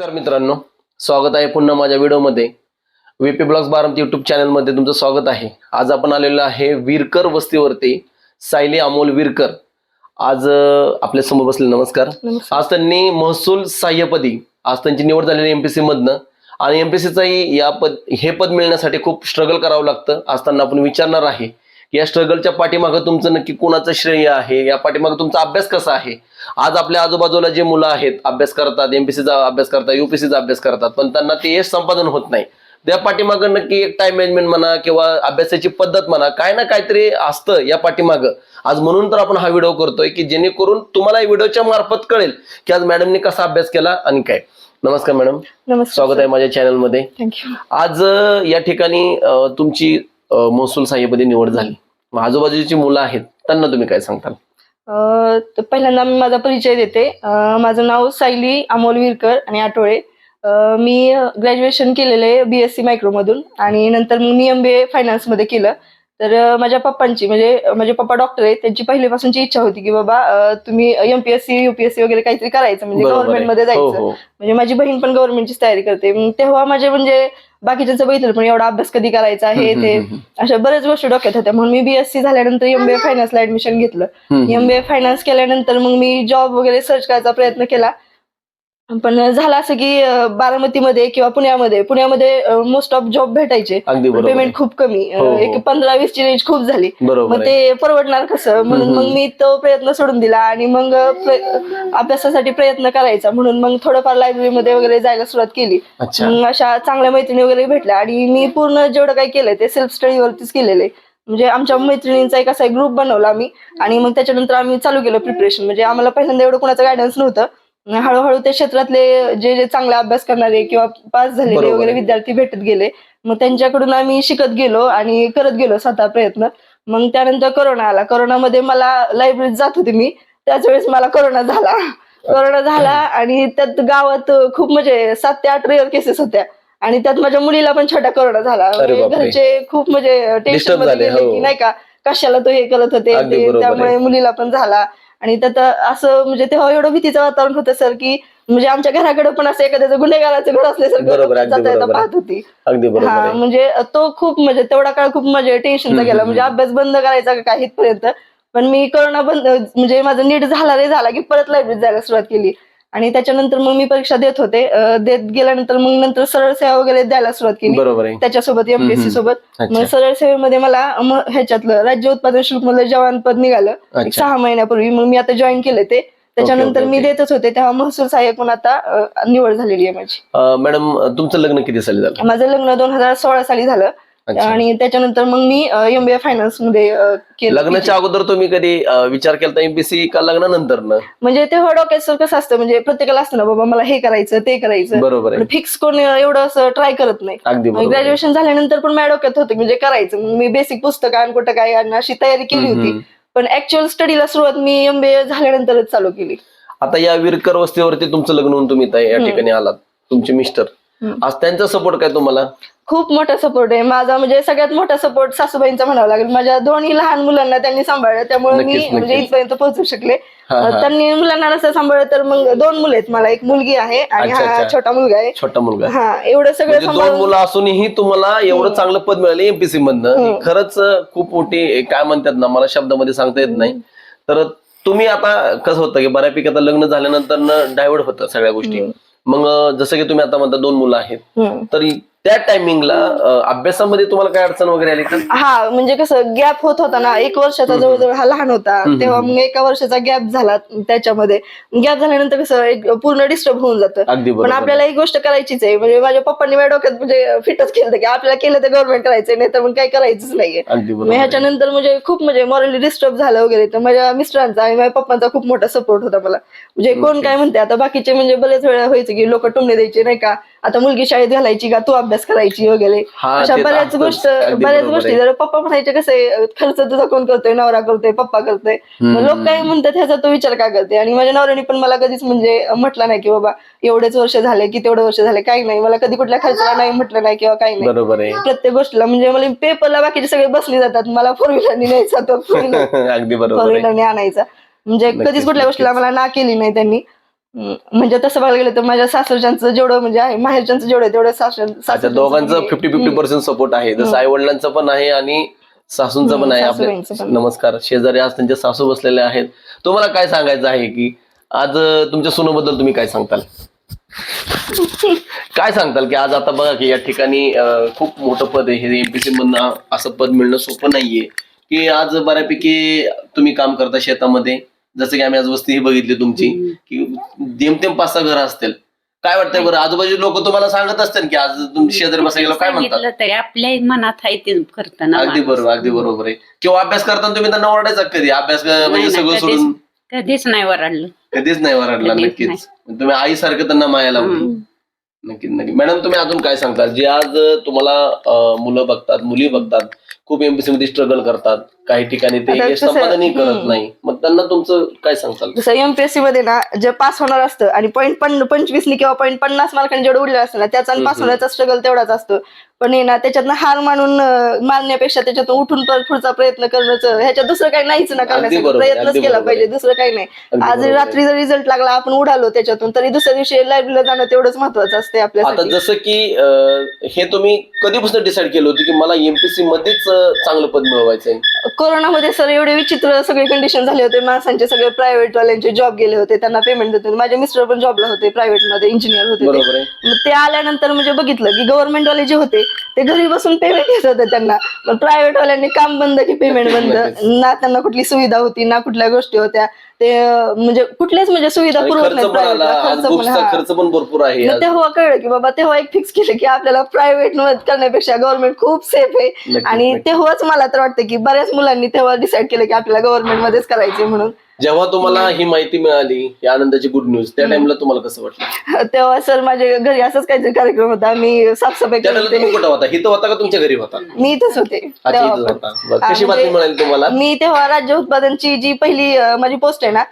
मित्रांनो स्वागत आहे पुन्हा माझ्या व्हिडिओमध्ये. व्हीपी ब्लॉग्स बारामती युट्यूब चॅनलमध्ये तुमचं स्वागत आहे. आज आपण आलेलो आहे विरकर वस्तीवरती सायली अमोल विरकर. आज आपल्यासमोर बसले नमस्कार. नमस्कार. आज त्यांनी महसूल सहाय्यपदी आज त्यांची निवड झालेली एमपीसी मधनं. आणि एमपीसीचाही या पद हे पद मिळण्यासाठी खूप स्ट्रगल करावं लागतं. आज त्यांना आपण विचारणार आहे. या स्ट्रगलच्या पाठीमागं तुमचं नक्की कोणाचं श्रेय आहे? या पाठीमागं तुमचा अभ्यास कसा आहे? आज आपल्या आजूबाजूला जे मुलं आहेत अभ्यास करतात एमपीसीचा अभ्यास करतात युपीसीचा अभ्यास करतात पण त्यांना ते यश संपादन होत नाही. त्या पाठीमागं नक्की एक टाइम मॅनेजमेंट म्हणा किंवा अभ्यासाची पद्धत म्हणा काय ना काहीतरी असतं या पाठीमागं. आज म्हणून तर आपण हा व्हिडिओ करतोय की जेणेकरून तुम्हाला या व्हिडिओच्या मार्फत कळेल की आज मॅडमने कसा अभ्यास केला आणि काय. नमस्कार मॅडम स्वागत आहे माझ्या चॅनलमध्ये आज या ठिकाणी तुमची महसूल साहेबमध्ये निवड झाली. मग आजूबाजूची मुलं आहेत त्यांना तुम्ही काय सांगताल? पहिल्यांदा मी माझा परिचय देते. माझं नाव सायली अमोल विरकर आणि आठोळे मी ग्रॅज्युएशन केलेलं आहे बी एस सी मायक्रोमधून आणि नंतर मग मी एम बी ए फायनान्समध्ये केलं. तर माझ्या पप्पांची म्हणजे माझे पप्पा डॉक्टर आहेत. त्यांची पहिल्यापासूनची इच्छा होती की बाबा तुम्ही एमपीएससी युपीएससी वगैरे काहीतरी करायचं म्हणजे आहे. गव्हर्नमेंटमध्ये हो जायचं. हो. म्हणजे माझी बहीण पण गव्हर्नमेंटचीच तयारी करते. तेव्हा माझे म्हणजे बाकीच्यांचं बघितलं पण एवढा अभ्यास कधी करायचा हे हम्म, ते. अशा बऱ्याच गोष्टी डोक्यात होत्या. म्हणून मी बीएससी झाल्यानंतर एमबीए फायनान्सला ऍडमिशन घेतलं. एमबीए फायनान्स केल्यानंतर मग मी जॉब वगैरे सर्च करायचा प्रयत्न केला. पण झालं असं की अं, बारामतीमध्ये किंवा पुण्यामध्ये पुण्यामध्ये मोस्ट ऑफ जॉब भेटायचे. अगदी बरोबर. पेमेंट. खूप कमी. अं, हो, हो. एक पंधरा वीस ची रेंज खूप झाली. बरोबर मग आहे. ते परवडणार कसं? म्हणून मग. मी तो प्रयत्न सोडून दिला आणि मग प्र- अभ्यासासाठी प्रयत्न करायचा. म्हणून मग थोडंफार लायब्ररीमध्ये वगैरे जायला सुरुवात केली. अच्छा. मग अशा चांगल्या मैत्रिणी वगैरे भेटल्या आणि मी पूर्ण जेवढं काही केलंय ते सेल्फ स्टडीवरतीच केलेलं. आहे म्हणजे आमच्या मैत्रिणींचा एक असा ग्रुप बनवला आम्ही. आणि मग त्याच्यानंतर आम्ही चालू केलं प्रिपरेशन म्हणजे आम्हाला पहिल्यांदा एवढं कोणाचं गायडन्स नव्हतं. हळूहळू ते क्षेत्रातले जे जे चांगला अभ्यास करणारे किंवा पास झालेले वगैरे. विद्यार्थी भेटत गेले मग त्यांच्याकडून आम्ही शिकत गेलो आणि करत गेलो स्वतः प्रयत्न मग त्यानंतर करोना आला करोनामध्ये मला लायब्ररीत जात होते मी त्याच वेळेस मला करोना झाला करोना झाला आणि त्यात गावात खूप म्हणजे सात ते आठ रेअर केसेस होत्या आणि त्यात माझ्या मुलीला पण छोटा करोना झाला म्हणजे. घरचे खूप म्हणजे टेन्शनमध्ये गेले हो. की नाही का कशाला तो हे करत होते. त्यामुळे मुलीला पण झाला आणि त्यात असं म्हणजे तेव्हा एवढं भीतीचं वातावरण होतं सर की म्हणजे आमच्या घराकडे पण असं एखाद्याचं गुन्हेगाराचं घर असल्यासारखं. पाहत होती. हा म्हणजे तो खूप म्हणजे तेवढा काळ खूप म्हणजे टेन्शनचा गेला म्हणजे अभ्यास बंद करायचा का काही इथपर्यंत पण मी करोना बंद म्हणजे माझं नीट झाला रे झाला की परत लायब्ररीत जायला सुरुवात केली. आणि त्याच्यानंतर मग मी परीक्षा देत होते. देत गेल्यानंतर मग नंतर सरळ सेवा वगैरे द्यायला सुरुवात केली. बरोबर त्याच्यासोबत एमपीएससी. सोबत. मग सरळ सेवेमध्ये मला ह्याच्यातलं राज्य उत्पादन शुल्क मधलं जवान पद निघालं. सहा महिन्यापूर्वी. मग मी आता जॉईन केलं ते. त्याच्यानंतर मी. देतच होते. तेव्हा महसूल सहाय्यक म्हणून आता निवड झालेली आहे माझी. मॅडम तुमचं लग्न किती साली झालं? माझं लग्न दोन हजार सोळा साली झालं. आणि त्याच्यानंतर मग मी एमबीए फायनान्समध्ये केलं. लग्नाच्या अगोदर तुम्ही कधी विचार केला एमपीसी का लग्नानंतर म्हणजे तेव्हा डोक्यात कसं असतं म्हणजे प्रत्येकाला असतं ना बाबा मला हे करायचं ते करायचं. बरोबर फिक्स कोण एवढं असं ट्राय करत नाही. ग्रॅज्युएशन झाल्यानंतर पण माझ्या डोक्यात होतं म्हणजे करायचं. मग मी बेसिक पुस्तकं आणि कुठं काय अशी तयारी केली होती. पण ऍक्च्युअल स्टडीला सुरुवात मी एमबीए झाल्यानंतरच चालू केली. आता या विरकर वस्तीवरती तुमचं लग्न होऊन तुम्ही या. ठिकाणी आलात तुमचे मिस्टर. आज त्यांचा सपोर्ट काय तुम्हाला? खूप मोठा सपोर्ट आहे. माझा म्हणजे सगळ्यात मोठा सपोर्ट सासूबाईंचा म्हणावा लागेल. माझ्या दोन्ही लहान मुलांना त्यांनी सांभाळलं. त्यामुळे मी म्हणजे. इथपर्यंत पोहोचू शकले. त्यांनी मुलांना नसं सांभाळलं तर मग दोन मुलं आहेत मला. एक मुलगी आहे आणि हा. छोटा मुलगा आहे. छोटा मुलगा. हा एवढं सगळं म्हणजे दोन मुलं असूनही तुम्हाला एवढं चांगलं पद मिळालं एमपीसी मधनं. खरंच खूप मोठी काय म्हणतात ना मला शब्दामध्ये सांगता येत नाही. तर तुम्ही आता कसं होतं की बऱ्यापैकी आता लग्न झाल्यानंतर डायव्हर्ट होतं सगळ्या गोष्टी. मग जसं की तुम्ही आता म्हणता दोन मुलं आहेत. तरी त्या टायमिंगला अभ्यासामध्ये तुम्हाला काय अडचण वगैरे आली का? हा म्हणजे कसं गॅप होत होता ना एक वर्षाचा जवळजवळ हा लहान होता तेव्हा मग एका वर्षाचा गॅप झाला त्याच्यामध्ये. गॅप झाल्यानंतर कसं एक पूर्ण डिस्टर्ब होऊन जातं. पण आपल्याला एक गोष्ट करायचीच आहे म्हणजे माझ्या पप्पांनी माझ्या डोक्यात म्हणजे फिटच केलं की आपल्याला केलं तर गव्हर्नमेंट करायचंय नाही तर मग काही करायचंच नाहीये. ह्याच्यानंतर म्हणजे खूप म्हणजे मॉरली डिस्टर्ब झालं वगैरे. तर माझ्या मिस्टरांचा आणि माझ्या पप्पांचा खूप मोठा सपोर्ट होता मला. म्हणजे कोण काय म्हणते आता बाकीचे म्हणजे बरेच वेळा व्हायचं की लोक टुमणे द्यायचे नाही का? आता मुलगी शाळेत घालायची का? तू अभ्यास करायची वगैरे. हा, अशा तर बऱ्याच. गोष्ट बऱ्याच गोष्टी. जर पप्पा म्हणायचे कसे खर्च तुझा कोण करतोय? नवरा करतोय पप्पा करतोय? मग लोक काय म्हणतात ह्याचा तो विचार का करते? आणि माझ्या नवऱ्याने पण मला कधीच म्हणजे म्हटलं नाही की बाबा एवढेच वर्ष झाले की तेवढे वर्ष झाले काही नाही. मला कधी कुठल्या खर्चाला नाही म्हटलं नाही किंवा काही नाही. प्रत्येक गोष्टीला म्हणजे मला पेपरला बाकीचे सगळे बसले जातात. मला फोर व्हीलरनी न्यायचा तो फोर व्हीलरने आणायचा. म्हणजे कधीच कुठल्या गोष्टीला. मला ना केली नाही त्यांनी. म्हणजे तसं बघायला गेलं तर माझ्या सासरच्यांचं जेवढं म्हणजे आहे माहेरच्यांचं जेवढं तेवढं सासर अच्छा सासरच्यांचं दोघांचं. Fifty fifty. पर्सेंट सपोर्ट आहे जसं. आई वडिलांचं पण आहे आणि सासूंचं पण आहे आपल्या. नमस्कार शेजारी आज त्यांचे सासू बसलेले आहेत तुम्हाला काय सांगायचं आहे की आज तुमच्या सुनबद्दल तुम्ही काय सांगताल काय सांगताल की आज आता बघा की या ठिकाणी खूप मोठं पद आहे हे एमपीसी मधनं असं पद मिळणं सोपं नाहीये की आज बऱ्यापैकी तुम्ही काम करता शेतामध्ये जसं की आम्ही आज वस्ती ही बघितली तुमची की जेमतेम पाच सहा घरं असतील. काय वाटतंय बरं? आजूबाजू लोक तुम्हाला सांगत असतील की आज तुम्ही शेजारी बसायला काय म्हणतात? सांगितलं तरी आपल्या मनात आहे ते करताना अगदी माणूस. बरोबर अगदी बरोबर आहे. किंवा अभ्यास करताना तुम्ही त्यांना ओरडायचा कधी? अभ्यास क- म्हणजे नाही, सगळं सोडून कधीच नाही वरडलं कधीच नाही वरडला कधीच नक्कीच. तुम्ही आईसारखं त्यांना माया लावली. हम्म. नक्कीच नक्की मॅडम तुम्ही अजून काय सांगता? जे आज तुम्हाला अं, मुलं बघतात मुली बघतात खूप एमपीसी मध्ये स्ट्रगल करतात. काही ठिकाणी ते आता यश कसं- संपादनही करत हम्म. नाही मग त्यांना तुमचं काय सांगताल जसं एमपीएससी मध्ये ना जे पास होणार असतं आणि पॉईंट पण पंचवीसनी किंवा पॉईंट पन्नास मार्कांनी जेवढं उरलेलं असतं ना त्याचा हम्म, पास हम्म. होण्याचा स्ट्रगल तेवढाच असतो पण हे ना त्याच्यातनं हार मानून अं, मानण्यापेक्षा त्याच्यातून उठून परत पुढचा प्रयत्न करण्याचं ह्याच्यात दुसरं काही नाहीच ना करण्यासाठी बरोबर, प्रयत्नच अगदी केला बरोबर पाहिजे आहे. दुसरं काही नाही अगदी आज बरोबर आहे. रात्री जर रिझल्ट लागला आपण उडालो त्याच्यातून तरी दुसऱ्या दिवशी लायब्ररीला जाणं तेवढंच महत्वाचं असते आता आपल्यासाठी जसं की अं, हे तुम्ही कधीपासून डिसाईड केलं होतं की मला एमपीसी मध्येच अं, चांगलं पद मिळवायचंय कोरोनामध्ये सर एवढे विचित्र सगळे कंडिशन झाले होते. माणसांचे सगळे प्रायव्हेट वाल्यांचे जॉब गेले होते. त्यांना पेमेंट देत होते. माझे मिस्टर पण जॉबला होते प्रायव्हेटमध्ये इंजिनियर होते ते. बरोबर आहे. मग ते आल्यानंतर म्हणजे बघितलं की गव्हर्नमेंट वाले जे होते ते घरी बसून पेमेंट येत होते त्यांना. पण प्रायव्हेट वाल्यांनी काम बंद की पेमेंट बंद. ना त्यांना कुठली सुविधा होती ना कुठल्या गोष्टी होत्या. ते म्हणजे कुठल्याच म्हणजे सुविधा पुरवत नाही खर्च पण भरपूर आहे. तेव्हा कळलं की बाबा तेव्हा एक फिक्स केलं की आपल्याला प्रायव्हेटमध्ये करण्यापेक्षा गव्हर्नमेंट खूप सेफ आहे. आणि. तेव्हाच मला तर वाटतं की बऱ्याच मुलांनी तेव्हा डिसाईड केलं की आपल्याला गव्हर्नमेंट मध्येच करायचे म्हणून. जेव्हा तुम्हाला ही माहिती मिळाली ही आनंदाची गुड न्यूज त्या टाइमला तुम्हाला कसं वाटलं? तेव्हा सर माझ्या घरी असंच काहीतरी कार्यक्रम होता. मी साफसफाई त्या करत. टाइमला तुम्ही होते कुठं होता? इथं होता का तुमच्या घरी होता? मी इथंच होते. अच्छा तेव्हा. इथं पण. होता. बरं. कशी म्हणजे- बातमी मिळाली तुम्हाला? मी तेव्हा राज्य उत्पादनची जी पहिली अं, माझी पोस्ट आहे ना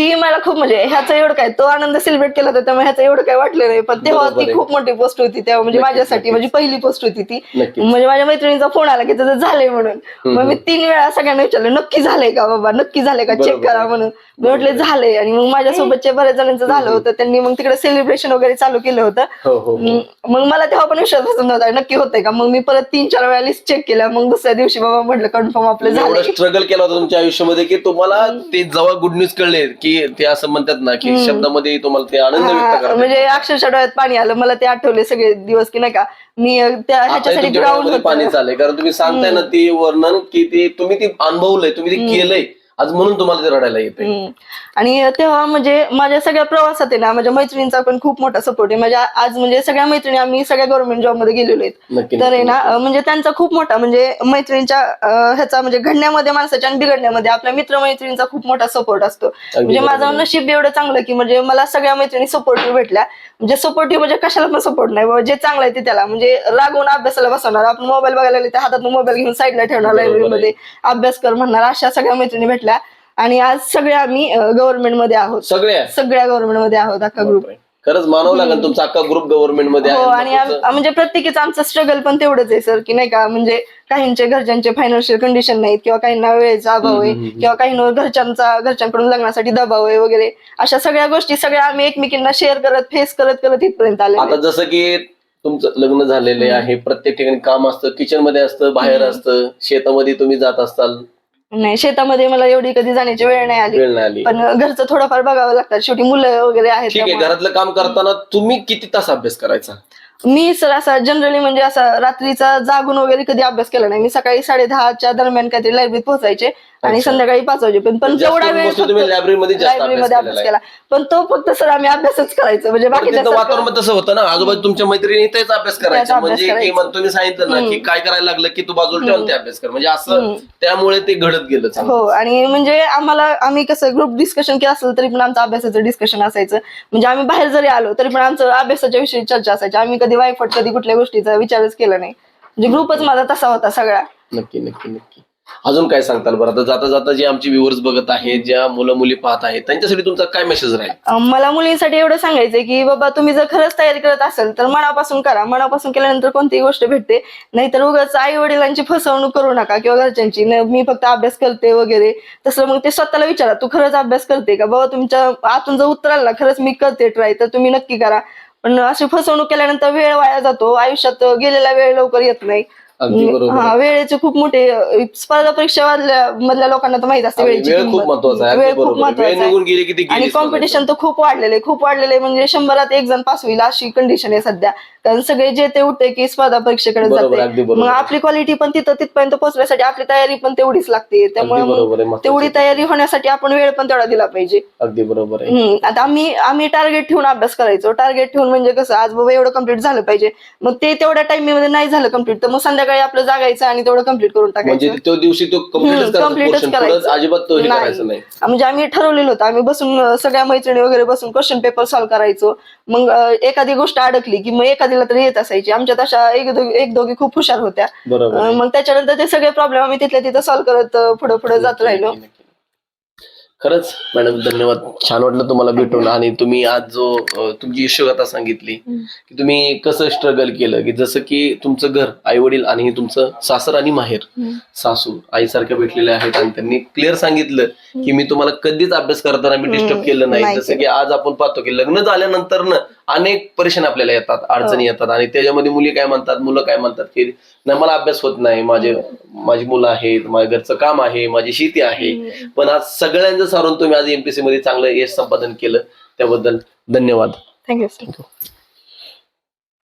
ती मला खूप म्हणजे ह्याचं एवढं काय तो आनंद सेलिब्रेट केला होता त्यामुळे ह्याचं एवढं काय वाटलं नाही. पण तेव्हा बरोबर ती आहे. खूप मोठी पोस्ट होती तेव्हा म्हणजे नक्कीच, माझ्यासाठी नक्कीच. माझी पहिली पोस्ट होती ती. म्हणजे माझ्या मैत्रिणीचा फोन आला की त्याचं झालंय म्हणून. मग मी तीन वेळा सगळ्यांना विचारलं नक्की झालंय का बाबा? नक्की झालंय का? चेक बरोबर करा. म्हणून. मी म्हटलं झालंय. आणि मग माझ्यासोबतच्या बऱ्याच जणांचं झालं होतं. त्यांनी मग तिकडे सेलिब्रेशन वगैरे चालू केलं होतं. हो हो हो. मग मग मला तेव्हा पण विश्वास बसत नव्हता नक्की होतंय का? मग मी परत तीन चार वेळा लिस्ट चेक केल्या. मग दुसऱ्या दिवशी बाबा म्हटलं कन्फर्म आपलं एवढं झालं स्ट्रगल केला होता तुमच्या आयुष्यामध्ये की तुम्हाला ते जेव्हा गुड न्यूज कळले की ते असं म्हणतात ना की शब्दामध्ये तुम्हाला ते आनंद व्यक्त हा, करतात म्हणजे अक्षरशः डोळ्यात पाणी आलं. मला ते आठवले सगळे दिवस की नाही का मी अं, त्या आता ह्याच्यासाठी तुमच्या ग्राउंड डोळ्यामध्ये पाणी चाललंय. कारण तुम्ही सांगताय ना ते वर्णन की ते तुम्ही ते अनुभवलंय तुम्ही ते केलंय. आज म्हणून तुम्हाला ते रडायला येते हम्म. आणि तेव्हा म्हणजे माझ्या सगळ्या प्रवासात आहे ना माझ्या मैत्रिणींचा पण खूप मोठा सपोर्ट आहे. माझ्या आज म्हणजे सगळ्या मैत्रिणी आम्ही सगळ्या गव्हर्नमेंट जॉबमध्ये गेलेलो आहेत. नक्की तर आहे ना. अं, म्हणजे त्यांचा खूप मोठा म्हणजे मैत्रिणीच्या अं, ह्याचा म्हणजे घडण्यामध्ये माणसाच्या आणि बिघडण्यामध्ये आपल्या मित्रमैत्रिणींचा खूप मोठा सपोर्ट असतो. म्हणजे बरोबर. माझं. नशीब एवढं चांगलं की म्हणजे मला सगळ्या मैत्रिणी सपोर्टिव्ह भेटल्या. म्हणजे सपोर्टिव्ह म्हणजे कशाला पण सपोर्ट नाही बाबा जे चांगलं आहे ते त्याला. म्हणजे रागवून अभ्यासाला बसवणार. आपण मोबाईल बघायला लागले हातात मोबाईल घेऊन साईडला ठेवणार बरोबर आहे. लायब्ररीमध्ये अभ्यास कर म्हणणार अशा सगळ्या मैत्रिणी भेटल्या. आणि आज सगळ्या आम्ही गव्हर्नमेंटमध्ये आहोत. सगळ्या सगळ्या गव्हर्नमेंटमध्ये आहोत अख्खा ग्रुप. खरंच मानव लागेल तुमचा अख्खा ग्रुप गव्हर्नमेंटमध्ये हो आहे. आणि म्हणजे प्रत्येकीचं आमचं स्ट्रगल पण तेवढंच आहे सर की नाही का? म्हणजे काहींचे घरच्यांचे फायनान्शियल कंडिशन नाहीत किंवा काहींना वेळेचा अभाव आहे किंवा काहींवर घरच्यांचा घरच्यांकडून लग्नासाठी दबाव आहे वगैरे. अशा सगळ्या गोष्टी सगळ्या आम्ही एकमेकींना शेअर करत फेस करत करत इथपर्यंत आले आता जसं की तुमचं लग्न झालेलं आहे प्रत्येक ठिकाणी काम असतं किचनमध्ये असतं बाहेर असतं शेतामध्ये तुम्ही जात असताल नाही शेतामध्ये मला एवढी कधी जाण्याची वेळ नाही आली. वेळ नाही आली. पण घरचं थोडंफार बघावं लागतं. शेवटी मुलं वगैरे आहेत ठीक आहे त्यामुळे. घरातलं काम करताना तुम्ही किती तास अभ्यास करायचा? मी सर असा जनरली म्हणजे असा रात्रीचा जागून वगैरे कधी अभ्यास केला नाही. मी सकाळी साडे दहाच्या दरम्यान काहीतरी लायब्ररीत पोहोचायचे. आणि. संध्याकाळी पाच वाजे पण जास्त जेवढा वेळ लायब्ररीमध्ये लायब्ररीमध्ये अभ्यास केला. पण तो फक्त सर आम्ही अभ्यासच करायचं. म्हणजे सारखं- वातावरण तसं होतं ना. आजूबाजू तुमच्या मैत्रिणी तेच अभ्यास करायचा. म्हणजे तुम्ही सांगितलं ना की काय करायला लागलं की तू बाजूला ठेवून ते अभ्यास कर. म्हणजे असं त्यामुळे ते घडत गेलं. हो. आणि म्हणजे आम्हाला आम्ही कसं ग्रुप डिस्कशन केलं असेल तरी पण आमचं अभ्यासाचं डिस्कशन असायचं. म्हणजे आम्ही बाहेर जरी आलो तरी पण आमचं अभ्यासाच्या विषयी चर्चा असायची. आम्ही कधी वायफट कधी कुठल्या गोष्टीचा विचारच केला नाही. म्हणजे ग्रुपच माझा तसा होता सगळा. नक्की नक्की नक्की. अजून काय सांगताल बरं? आता जाता जाता जे आमचे व्ह्युअर्स बघत आहेत ज्या मुलं मुली पाहत आहेत त्यांच्यासाठी तुमचा काय मेसेज राहील? अं, मला मुलींसाठी एवढं सांगायचंय की बाबा तुम्ही जर खरंच तयारी करत असाल तर मनापासून करा. मनापासून केल्यानंतर कोणतीही गोष्ट भेटते. नाहीतर उगाच आई वडिलांची फसवणूक करू नका किंवा घरच्यांची. न- मी फक्त अभ्यास करते वगैरे. तसं मग ते स्वतःला विचारा तू खरंच अभ्यास करते का? बाबा तुमच्या आतून जर उतराल ना खरंच मी करते ट्राय तर तुम्ही नक्की करा. पण अशी फसवणूक केल्यानंतर वेळ वाया जातो. आयुष्यात गेलेला वेळ लवकर येत नाही. हा. वेळेचे खूप मोठे स्पर्धा परीक्षा मधल्या लोकांना तर माहीत असते वेळेची वेळ खूप. महत्त्वाचा आणि कॉम्पिटिशन तर खूप वाढलेलं आहे खूप वाढलेलं म्हणजे शंभरात एक जण पास होईल अशी कंडिशन आहे सध्या कारण सगळे जे ते उठते की स्पर्धा परीक्षेकडे जाते. मग आपली क्वालिटी पण तिथं तिथपर्यंत पोहोचण्यासाठी आपली तयारी पण तेवढीच लागते त्यामुळे. तेवढी तयारी होण्यासाठी आपण वेळ पण तेवढा दिला पाहिजे अगदी बरोबर. आता आम्ही आम्ही टार्गेट ठेवून अभ्यास करायचो टार्गेट ठेवून म्हणजे कसं आज बाबा एवढं कंप्लीट झालं पाहिजे मग ते तेवढ्या टाइममध्ये नाही झालं कंप्लीट तर मग संध्याकाळी आपलं जागायचं आणि तेवढं कंप्लीट करून म्हणजे टाकायचं तो दिवशी तो कम्प्लीटच हम्म, करायचा completeच. अजिबात तो हे नाही. करायचं नाही म्हणजे आम्ही ठरवलेलं होतं आम्ही बसून अं, सगळ्या मैत्रिणी वगैरे बसून क्वेश्चन पेपर सॉल्व्ह करायचो मग अं, एखादी गोष्ट अडकली की मग एखादीला तरी येत असायची आमच्यात अशा एक दोघी एक दोघी खूप हुशार होत्या बरोबर अं, आहे. मग त्याच्यानंतर ते सगळे प्रॉब्लेम आम्ही तिथल्या तिथं सॉल्व्ह करत पुढे पुढे जात राहिलो नक्की. खरंच मॅडम धन्यवाद. छान वाटलं तुम्हाला भेटून आणि तुम्ही आज जो अं, तुमची यशोगाथा सांगितली. की तुम्ही कसं स्ट्रगल केलं की जसं की तुमचं घर आई वडील आणि हे तुमचं सासर आणि माहेर. सासू आईसारख्या भेटलेल्या आहेत आणि त्यांनी क्लिअर सांगितलं की मी तुम्हाला कधीच अभ्यास करताना मी डिस्टर्ब केलं नाही. नाही जसं की आज आपण पाहतो की लग्न झाल्यानंतर ना अनेक परेशान आपल्याला येतात अडचणी हो. येतात आणि त्याच्यामध्ये मुली काय म्हणतात मुलं काय म्हणतात की नाही मला अभ्यास होत नाही माझे माझी मुलं आहेत माझ्या घरचं काम आहे माझी शेती आहे. पण आज सगळ्यांचं सारून तुम्ही आज एमपीसी मध्ये चांगलं यश संपादन केलं त्याबद्दल धन्यवाद. थँक्यू.